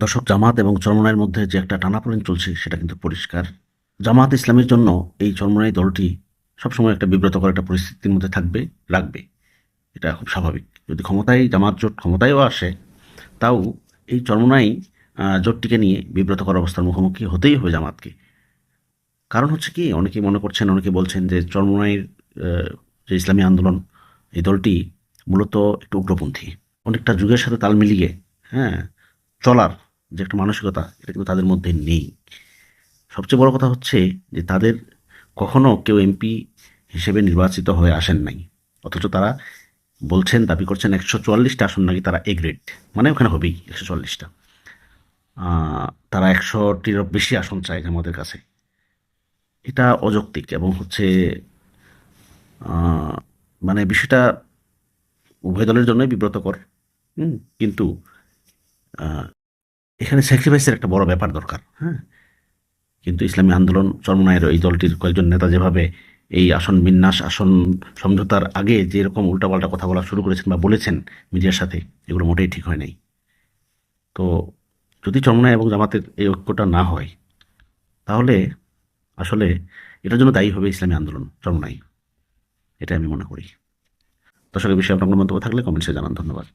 দর্শক, জামাত এবং চরমনাইয়ের মধ্যে যে একটা টানাপোড়েন চলছে, সেটা কিন্তু পরিষ্কার। জামাত ইসলামের জন্য এই চরমনাই দলটি সবসময় একটা বিব্রতকর একটা পরিস্থিতির মধ্যে থাকবে, রাখবে। এটা খুব স্বাভাবিক। যদি ক্ষমতায়, জামাত জোট ক্ষমতায়ও আসে, তাও এই চরমনাই জোটটিকে নিয়ে বিব্রতকর অবস্থার মুখোমুখি হতেই হবে জামাতকে। কারণ হচ্ছে কি, অনেকেই মনে করছেন অনেকে বলছেন যে চরমনাইয়ের যে ইসলামী আন্দোলন, এই দলটি মূলত একটু উগ্রপন্থী। অনেকটা যুগের সাথে তাল মিলিয়ে হ্যাঁ চলার যে একটা মানসিকতা, এটা কিন্তু তাদের মধ্যে নেই। সবচেয়ে বড় কথা হচ্ছে যে তাদের কখনো কেউ এমপি হিসেবে নির্বাচিত হয়ে আসেন নাই। অথচ তারা বলছেন, দাবি করছেন একশো চুয়াল্লিশটা আসন নাকি তারা এ গ্রেড মানে ওখানে হবেই একশো চুয়াল্লিশটা। তারা একশোটিরও বেশি আসন চায় আমাদের কাছে। এটা অযৌক্তিক এবং হচ্ছে মানে বিষয়টা উভয় দলের জন্যই বিব্রতকর। কিন্তু এখানে স্যাক্রিফাইসের একটা বড় ব্যাপার দরকার হ্যাঁ? কিন্তু ইসলামী আন্দোলন চরমনায়ের এই দলটির কয়েকজন নেতা যেভাবে এই আসন বিন্যাস, আসন সমঝোতার আগে যে এরকম উল্টাপাল্টা কথা বলা শুরু করেছেন বা বলেছেন মিডিয়ার সাথে, এগুলো মোটেই ঠিক হয় নাই। তো যদি চরমনায় এবং জামাতের এই ঐক্যটা না হয়, তাহলে আসলে এটার জন্য দায়ী হবে ইসলামী আন্দোলন, চরমনাই। এটা আমি মনে করি। দর্শকের বিষয়ে আপনার মন্তব্য থাকলে কমেন্টসে জানান, ধন্যবাদ।